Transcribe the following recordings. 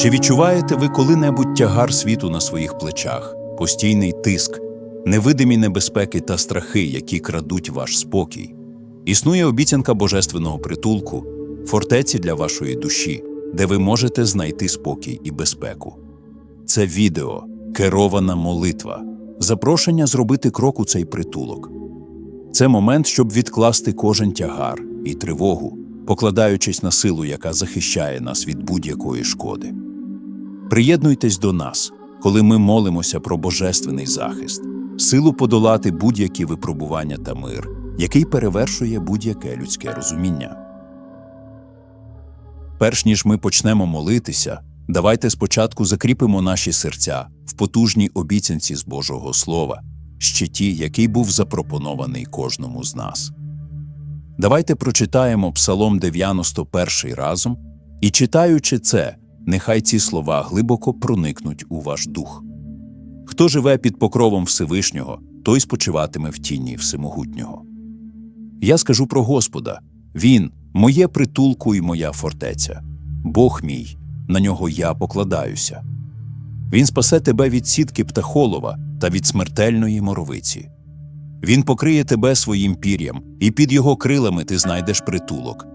Чи відчуваєте ви коли-небудь тягар світу на своїх плечах, постійний тиск, невидимі небезпеки та страхи, які крадуть ваш спокій? Існує обіцянка божественного притулку, фортеці для вашої душі, де ви можете знайти спокій і безпеку. Це відео, керована молитва, запрошення зробити крок у цей притулок. Це момент, щоб відкласти кожен тягар і тривогу, покладаючись на силу, яка захищає нас від будь-якої шкоди. Приєднуйтесь до нас, коли ми молимося про божественний захист, силу подолати будь-які випробування та мир, який перевершує будь-яке людське розуміння. Перш ніж ми почнемо молитися, давайте спочатку закріпимо наші серця в потужній обіцянці з Божого Слова, щиті, який був запропонований кожному з нас. Давайте прочитаємо Псалом 91 разом, і читаючи це, нехай ці слова глибоко проникнуть у ваш дух. Хто живе під покровом Всевишнього, той спочиватиме в тіні Всемогутнього. Я скажу про Господа Він моє притулку і моя фортеця, Бог мій, на нього я покладаюся. Він спасе тебе від сітки птахолова та від смертельної моровиці. Він покриє тебе своїм пір'ям, і під його крилами ти знайдеш притулок.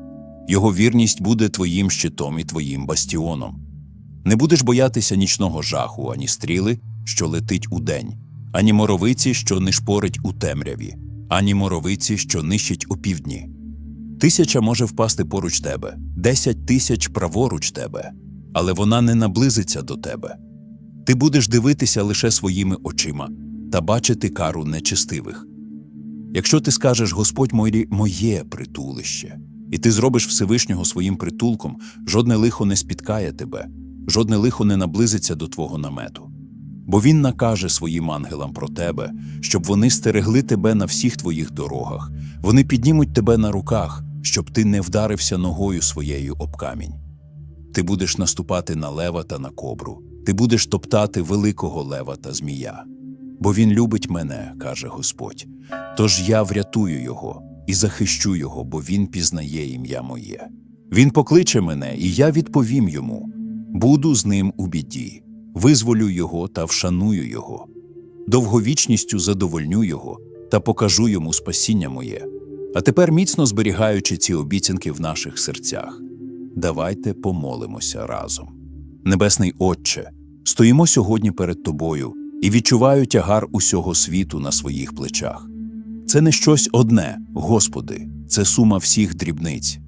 Його вірність буде твоїм щитом і твоїм бастіоном. Не будеш боятися нічного жаху, ані стріли, що летить удень, ані моровиці, що нишпорить у темряві, ані моровиці, що нищить опівдні. Тисяча може впасти поруч тебе, десять тисяч праворуч тебе, але вона не наблизиться до тебе. Ти будеш дивитися лише своїми очима та бачити кару нечестивих. Якщо ти скажеш Господь мої моє притулище, і ти зробиш Всевишнього своїм притулком, жодне лихо не спіткає тебе, жодне лихо не наблизиться до твого намету. Бо він накаже своїм ангелам про тебе, щоб вони стерегли тебе на всіх твоїх дорогах, вони піднімуть тебе на руках, щоб ти не вдарився ногою своєю об камінь. Ти будеш наступати на лева та на кобру, ти будеш топтати великого лева та змія. Бо він любить мене, каже Господь. Тож я врятую його і захищу його, бо він пізнає ім'я моє. Він покличе мене, і я відповім йому: буду з ним у біді, визволю його та вшаную його, довговічністю задовольню його та покажу йому спасіння моє. А тепер, міцно зберігаючи ці обіцянки в наших серцях, давайте помолимося разом. Небесний Отче, стоїмо сьогодні перед Тобою і відчуваю тягар усього світу на своїх плечах. Це не щось одне, Господи, це сума всіх дрібниць,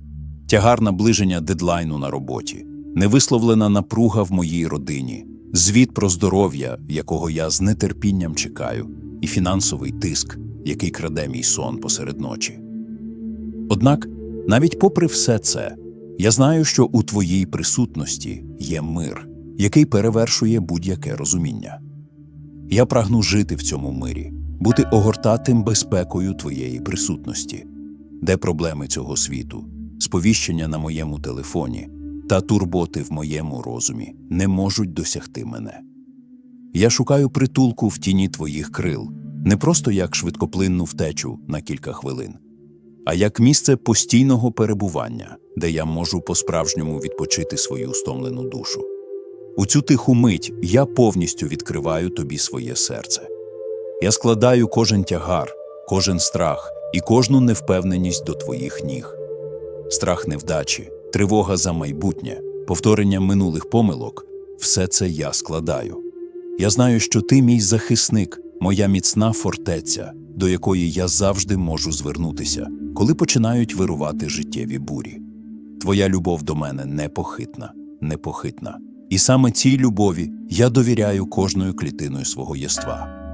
тягар наближення дедлайну на роботі, невисловлена напруга в моїй родині, звіт про здоров'я, якого я з нетерпінням чекаю, і фінансовий тиск, який краде мій сон посеред ночі. Однак, навіть попри все це, я знаю, що у Твоїй присутності є мир, який перевершує будь-яке розуміння. Я прагну жити в цьому мирі, бути огортатим безпекою Твоєї присутності, де проблеми цього світу, сповіщення на моєму телефоні та турботи в моєму розумі не можуть досягти мене. Я шукаю притулку в тіні Твоїх крил, не просто як швидкоплинну втечу на кілька хвилин, а як місце постійного перебування, де я можу по-справжньому відпочити свою стомлену душу. У цю тиху мить я повністю відкриваю тобі своє серце. Я складаю кожен тягар, кожен страх і кожну невпевненість до твоїх ніг. Страх невдачі, тривога за майбутнє, повторення минулих помилок все це я складаю. Я знаю, що ти мій захисник, моя міцна фортеця, до якої я завжди можу звернутися, коли починають вирувати життєві бурі. Твоя любов до мене непохитна, непохитна. І саме цій любові я довіряю кожною клітиною свого єства.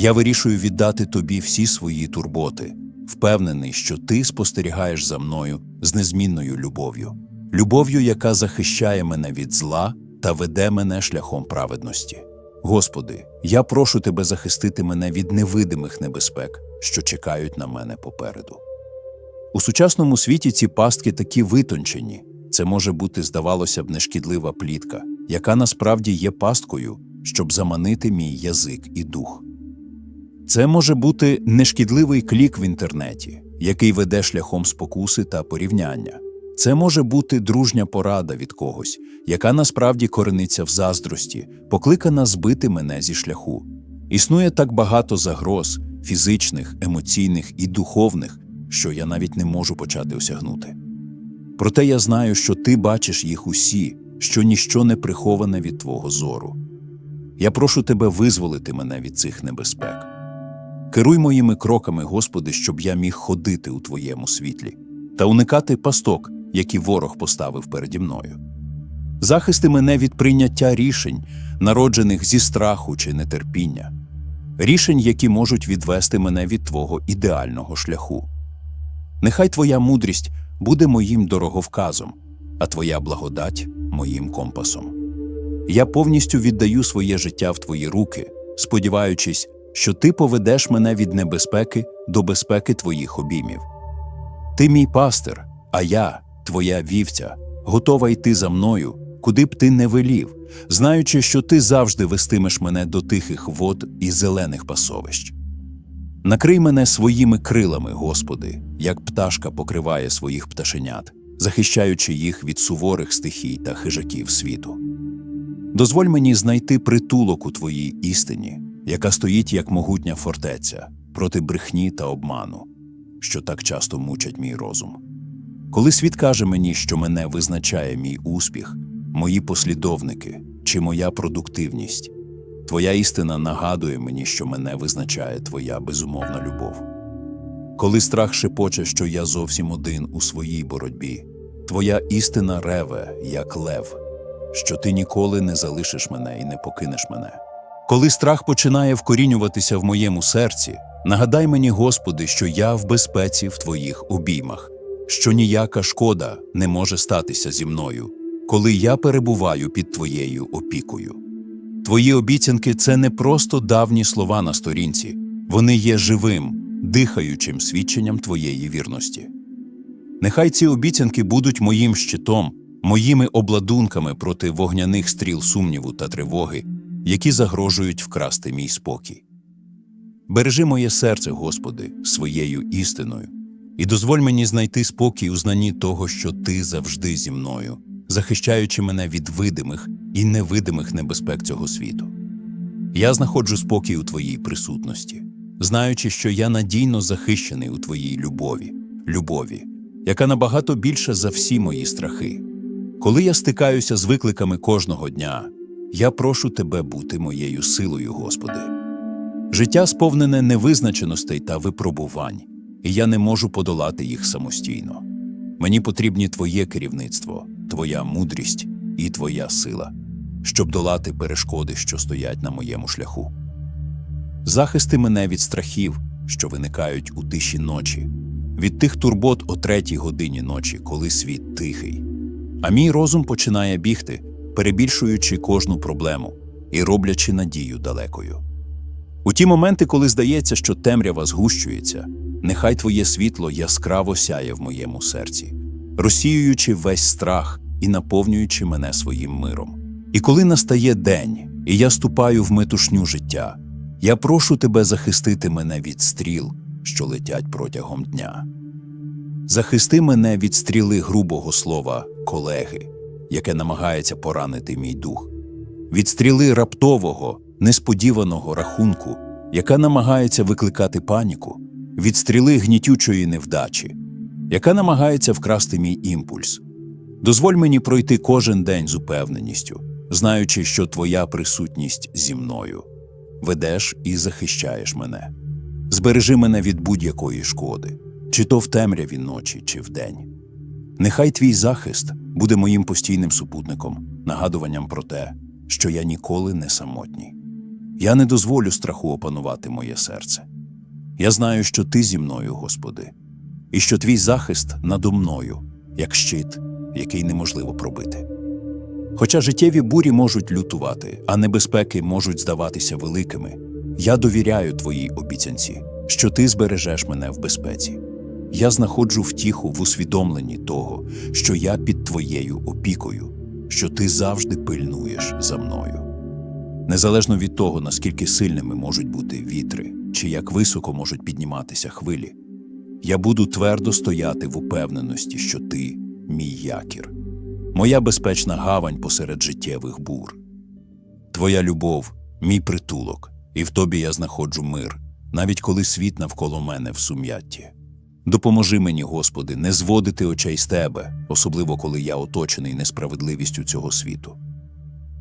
Я вирішую віддати тобі всі свої турботи, впевнений, що ти спостерігаєш за мною з незмінною любов'ю, любов'ю, яка захищає мене від зла та веде мене шляхом праведності. Господи, я прошу тебе захистити мене від невидимих небезпек, що чекають на мене попереду. У сучасному світі ці пастки такі витончені. Це може бути, здавалося б, нешкідлива плітка, яка насправді є пасткою, щоб заманити мій язик і дух. Це може бути нешкідливий клік в інтернеті, який веде шляхом спокуси та порівняння. Це може бути дружня порада від когось, яка насправді корениться в заздрості, покликана збити мене зі шляху. Існує так багато загроз фізичних, емоційних і духовних, що я навіть не можу почати осягнути. Проте я знаю, що ти бачиш їх усі, що ніщо не приховане від твого зору. Я прошу тебе визволити мене від цих небезпек. Керуй моїми кроками, Господи, щоб я міг ходити у Твоєму світлі та уникати пасток, які ворог поставив переді мною. Захисти мене від прийняття рішень, народжених зі страху чи нетерпіння, рішень, які можуть відвести мене від Твого ідеального шляху. Нехай Твоя мудрість буде моїм дороговказом, а Твоя благодать моїм компасом. Я повністю віддаю своє життя в Твої руки, сподіваючись, що Ти поведеш мене від небезпеки до безпеки Твоїх обіймів. Ти мій пастир, а я, Твоя вівця, готова йти за мною, куди б ти не велів, знаючи, що ти завжди вестимеш мене до тихих вод і зелених пасовищ. Накрий мене своїми крилами, Господи, як пташка покриває своїх пташенят, захищаючи їх від суворих стихій та хижаків світу. Дозволь мені знайти притулок у Твоїй істині, яка стоїть як могутня фортеця проти брехні та обману, що так часто мучать мій розум. Коли світ каже мені, що мене визначає мій успіх, мої послідовники чи моя продуктивність, Твоя істина нагадує мені, що мене визначає Твоя безумовна любов. Коли страх шепоче, що я зовсім один у своїй боротьбі, Твоя істина реве, як лев, що ти ніколи не залишиш мене і не покинеш мене. Коли страх починає вкорінюватися в моєму серці, нагадай мені, Господи, що я в безпеці в Твоїх обіймах, що ніяка шкода не може статися зі мною, коли я перебуваю під Твоєю опікою. Твої обіцянки це не просто давні слова на сторінці, вони є живим, дихаючим свідченням Твоєї вірності. Нехай ці обіцянки будуть моїм щитом, моїми обладунками проти вогняних стріл сумніву та тривоги, які загрожують вкрасти мій спокій. Бережи моє серце, Господи, своєю істиною, і дозволь мені знайти спокій у знанні того, що Ти завжди зі мною, захищаючи мене від видимих і невидимих небезпек цього світу. Я знаходжу спокій у Твоїй присутності, знаючи, що я надійно захищений у Твоїй любові, любові, яка набагато більша за всі мої страхи. Коли я стикаюся з викликами кожного дня, я прошу Тебе бути моєю силою, Господи. Життя сповнене невизначеностей та випробувань, і я не можу подолати їх самостійно. Мені потрібні Твоє керівництво, Твоя мудрість і Твоя сила, щоб долати перешкоди, що стоять на моєму шляху. Захисти мене від страхів, що виникають у тиші ночі, від тих турбот о третій годині ночі, коли світ тихий. А мій розум починає бігти, перебільшуючи кожну проблему і роблячи надію далекою. У ті моменти, коли здається, що темрява згущується, нехай Твоє світло яскраво сяє в моєму серці, розсіюючи весь страх і наповнюючи мене своїм миром. І коли настає день, і я ступаю в метушню життя, я прошу тебе захистити мене від стріл, що летять протягом дня. Захисти мене від стріли грубого слова колеги, яке намагається поранити мій дух, від стріли раптового, несподіваного рахунку, яка намагається викликати паніку, від стріли гнітючої невдачі, яка намагається вкрасти мій імпульс. Дозволь мені пройти кожен день з упевненістю, знаючи, що твоя присутність зі мною ведеш і захищаєш мене. Збережи мене від будь-якої шкоди, чи то в темряві ночі, чи вдень. Нехай твій захист буде моїм постійним супутником, нагадуванням про те, що я ніколи не самотній. Я не дозволю страху опанувати моє серце. Я знаю, що ти зі мною, Господи, і що твій захист надо мною, як щит, який неможливо пробити. Хоча життєві бурі можуть лютувати, а небезпеки можуть здаватися великими, я довіряю твоїй обіцянці, що ти збережеш мене в безпеці. Я знаходжу втіху в усвідомленні того, що я під твоєю опікою, що ти завжди пильнуєш за мною. Незалежно від того, наскільки сильними можуть бути вітри, чи як високо можуть підніматися хвилі, я буду твердо стояти в упевненості, що ти мій якір, моя безпечна гавань посеред життєвих бур. Твоя любов, мій притулок, і в тобі я знаходжу мир, навіть коли світ навколо мене в сум'ятті. Допоможи мені, Господи, не зводити очей з Тебе, особливо коли я оточений несправедливістю цього світу.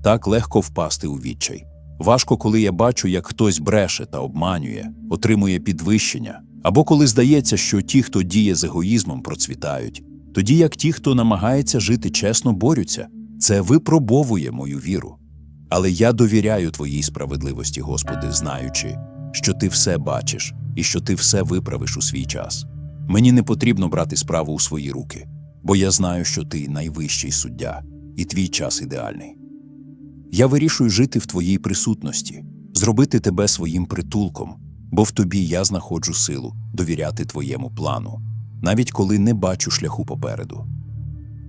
Так легко впасти у відчай. Важко, коли я бачу, як хтось бреше та обманює, отримує підвищення, або коли здається, що ті, хто діє з егоїзмом, процвітають, тоді як ті, хто намагається жити чесно, борються. Це випробовує мою віру. Але я довіряю Твоїй справедливості, Господи, знаючи, що Ти все бачиш і що Ти все виправиш у свій час. Мені не потрібно брати справу у свої руки, бо я знаю, що Ти найвищий суддя, і твій час ідеальний. Я вирішую жити в Твоїй присутності, зробити тебе своїм притулком, бо в тобі я знаходжу силу довіряти Твоєму плану, навіть коли не бачу шляху попереду.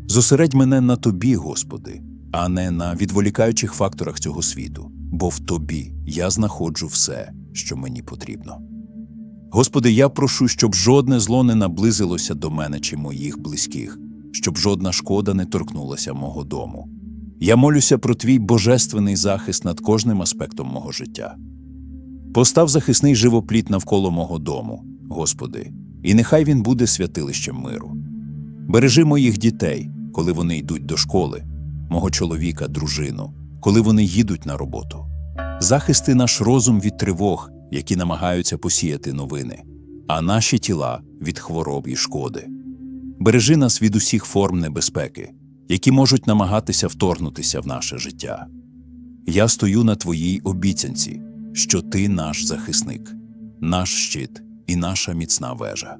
Зосередь мене на тобі, Господи, а не на відволікаючих факторах цього світу, бо в тобі я знаходжу все, що мені потрібно. Господи, я прошу, щоб жодне зло не наблизилося до мене чи моїх близьких, щоб жодна шкода не торкнулася мого дому. Я молюся про твій божественний захист над кожним аспектом мого життя. Постав захисний живопліт навколо мого дому, Господи, і нехай він буде святилищем миру. Бережи моїх дітей, коли вони йдуть до школи, мого чоловіка, дружину, коли вони їдуть на роботу. Захисти наш розум від тривог, які намагаються посіяти новини, а наші тіла від хвороб і шкоди. Бережи нас від усіх форм небезпеки, які можуть намагатися вторгнутися в наше життя. Я стою на твоїй обіцянці, що ти наш захисник, наш щит і наша міцна вежа.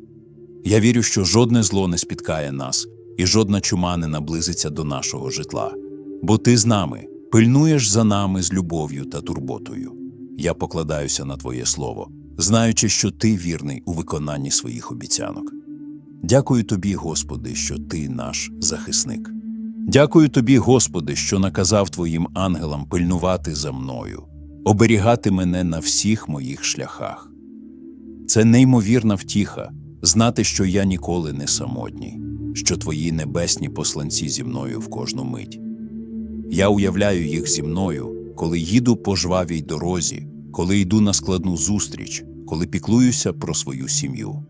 Я вірю, що жодне зло не спіткає нас, і жодна чума не наблизиться до нашого житла, бо ти з нами пильнуєш за нами з любов'ю та турботою. Я покладаюся на Твоє Слово, знаючи, що Ти вірний у виконанні своїх обіцянок. Дякую Тобі, Господи, що Ти наш захисник. Дякую Тобі, Господи, що наказав Твоїм ангелам пильнувати за мною, оберігати мене на всіх моїх шляхах. Це неймовірна втіха знати, що я ніколи не самотній, що Твої небесні посланці зі мною в кожну мить. Я уявляю їх зі мною, коли їду по жвавій дорозі, коли йду на складну зустріч, коли піклуюся про свою сім'ю.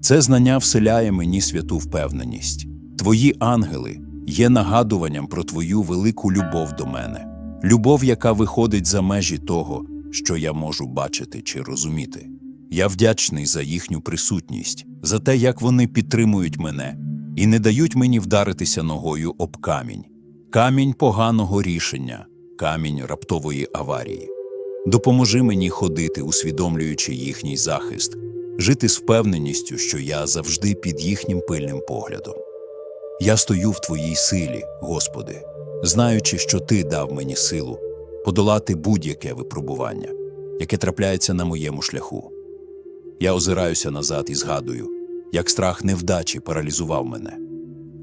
Це знання вселяє мені святу впевненість. Твої ангели є нагадуванням про твою велику любов до мене, любов, яка виходить за межі того, що я можу бачити чи розуміти. Я вдячний за їхню присутність, за те, як вони підтримують мене і не дають мені вдаритися ногою об камінь, камінь поганого рішення, камінь раптової аварії. Допоможи мені ходити, усвідомлюючи їхній захист, жити з впевненістю, що я завжди під їхнім пильним поглядом. Я стою в Твоїй силі, Господи, знаючи, що Ти дав мені силу подолати будь-яке випробування, яке трапляється на моєму шляху. Я озираюся назад і згадую, як страх невдачі паралізував мене.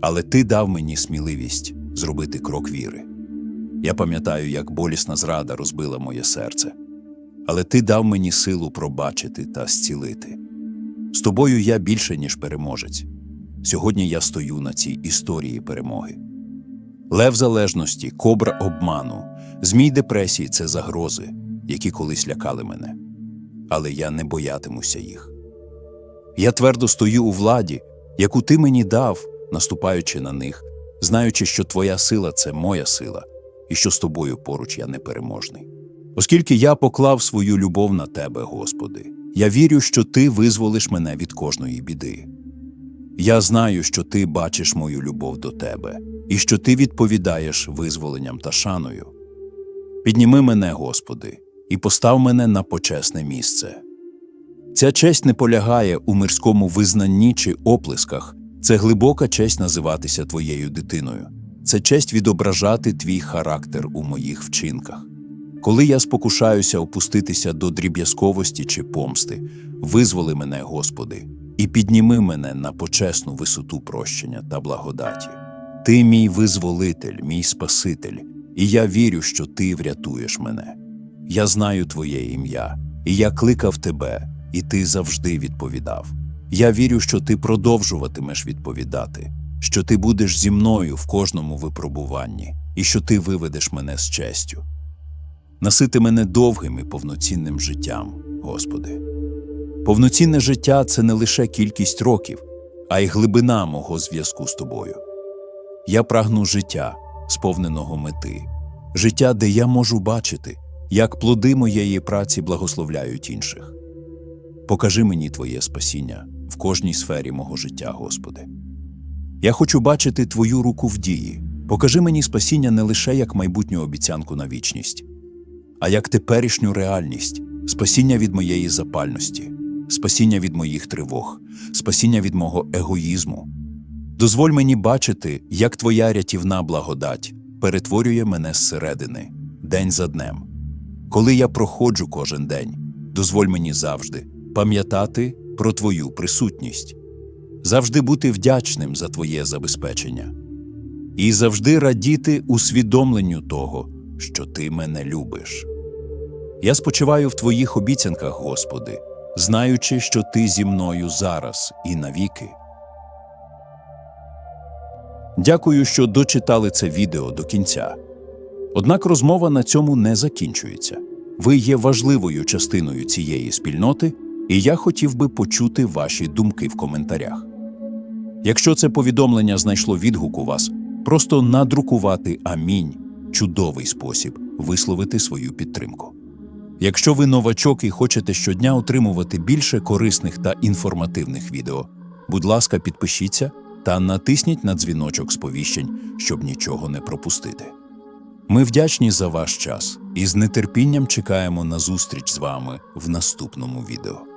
Але ти дав мені сміливість зробити крок віри. Я пам'ятаю, як болісна зрада розбила моє серце. Але ти дав мені силу пробачити та зцілити. З тобою я більше, ніж переможець. Сьогодні я стою на цій історії перемоги. Лев залежності, кобра обману, змій депресії це загрози, які колись лякали мене. Але я не боятимуся їх. Я твердо стою у владі, яку ти мені дав, наступаючи на них, знаючи, що твоя сила це моя сила, і що з тобою поруч я непереможний. Оскільки я поклав свою любов на тебе, Господи, я вірю, що ти визволиш мене від кожної біди. Я знаю, що ти бачиш мою любов до тебе, і що ти відповідаєш визволенням та шаною. Підніми мене, Господи, і постав мене на почесне місце. Ця честь не полягає у мирському визнанні чи оплесках, це глибока честь називатися твоєю дитиною, це честь відображати твій характер у моїх вчинках. Коли я спокушаюся опуститися до дріб'язковості чи помсти, визволи мене, Господи, і підніми мене на почесну висоту прощення та благодаті. Ти мій визволитель, мій Спаситель, і я вірю, що ти врятуєш мене. Я знаю Твоє ім'я, і я кликав тебе, і ти завжди відповідав. Я вірю, що ти продовжуватимеш відповідати, що ти будеш зі мною в кожному випробуванні і що ти виведеш мене з честю. Насити мене довгим і повноцінним життям, Господи. Повноцінне життя це не лише кількість років, а й глибина мого зв'язку з тобою. Я прагну життя, сповненого мети, життя, де я можу бачити, як плоди моєї праці благословляють інших. Покажи мені Твоє спасіння в кожній сфері мого життя, Господи. Я хочу бачити Твою руку в дії. Покажи мені спасіння не лише як майбутню обіцянку на вічність, а як теперішню реальність, спасіння від моєї запальності, спасіння від моїх тривог, спасіння від мого егоїзму. Дозволь мені бачити, як Твоя рятівна благодать перетворює мене зсередини, день за днем. Коли я проходжу кожен день, дозволь мені завжди пам'ятати про Твою присутність, завжди бути вдячним за Твоє забезпечення і завжди радіти усвідомленню того, що Ти мене любиш. Я спочиваю в Твоїх обіцянках, Господи, знаючи, що Ти зі мною зараз і навіки. Дякую, що дочитали це відео до кінця. Однак розмова на цьому не закінчується. Ви є важливою частиною цієї спільноти, і я хотів би почути ваші думки в коментарях. Якщо це повідомлення знайшло відгук у вас, просто надрукувати амінь чудовий спосіб висловити свою підтримку. Якщо ви новачок і хочете щодня отримувати більше корисних та інформативних відео, будь ласка, підпишіться та натисніть на дзвіночок сповіщень, щоб нічого не пропустити. Ми вдячні за ваш час і з нетерпінням чекаємо на зустріч з вами в наступному відео.